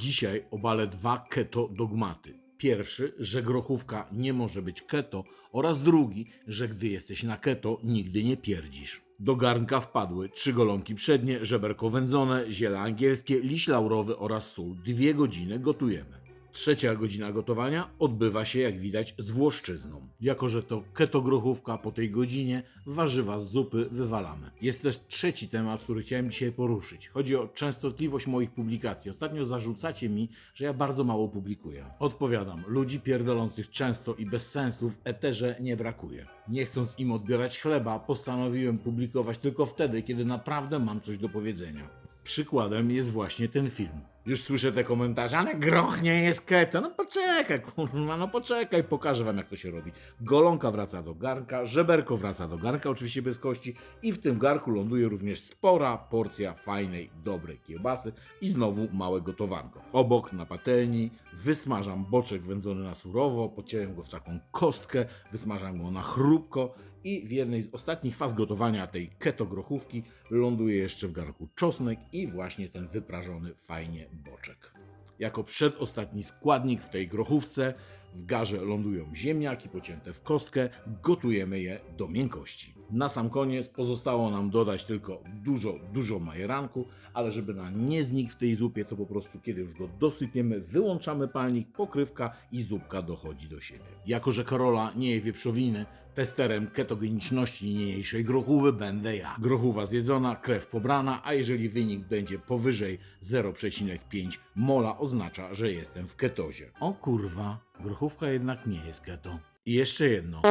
Dzisiaj obalę dwa keto dogmaty. Pierwszy, że grochówka nie może być keto oraz drugi, że gdy jesteś na keto, nigdy nie pierdzisz. Do garnka wpadły trzy golonki przednie, żeberko wędzone, ziele angielskie, liść laurowy oraz sól. Dwie godziny gotujemy. Trzecia godzina gotowania odbywa się, jak widać, z włoszczyzną. Jako, że to keto grochówka, po tej godzinie warzywa z zupy wywalamy. Jest też trzeci temat, który chciałem dzisiaj poruszyć. Chodzi o częstotliwość moich publikacji. Ostatnio zarzucacie mi, że ja bardzo mało publikuję. Odpowiadam, ludzi pierdolących często i bez sensu w eterze nie brakuje. Nie chcąc im odbierać chleba, postanowiłem publikować tylko wtedy, kiedy naprawdę mam coś do powiedzenia. Przykładem jest właśnie ten film. Już słyszę te komentarze, ale groch nie jest keto. No poczekaj, kurwa, no poczekaj, pokażę wam jak to się robi. Golonka wraca do garnka, żeberko wraca do garnka, oczywiście bez kości i w tym garku ląduje również spora porcja fajnej, dobrej kiełbasy i znowu małe gotowanko. Obok na patelni wysmażam boczek wędzony na surowo, pociąłem go w taką kostkę, wysmażam go na chrupko i w jednej z ostatnich faz gotowania tej keto grochówki ląduje jeszcze w garnku czosnek i właśnie ten wyprażony fajnie boczek. Jako przedostatni składnik w tej grochówce w garze lądują ziemniaki pocięte w kostkę, gotujemy je do miękkości. Na sam koniec pozostało nam dodać tylko dużo, dużo majeranku, ale żeby na nie znikł w tej zupie, to po prostu kiedy już go dosypiemy, wyłączamy palnik, pokrywka i zupka dochodzi do siebie. Jako, że Karola nie je wieprzowiny, testerem ketogeniczności niniejszej grochówy będę ja. Grochówa zjedzona, krew pobrana, a jeżeli wynik będzie powyżej 0,5 mola, oznacza, że jestem w ketozie. O kurwa, grochówka jednak nie jest keto. I jeszcze jedno.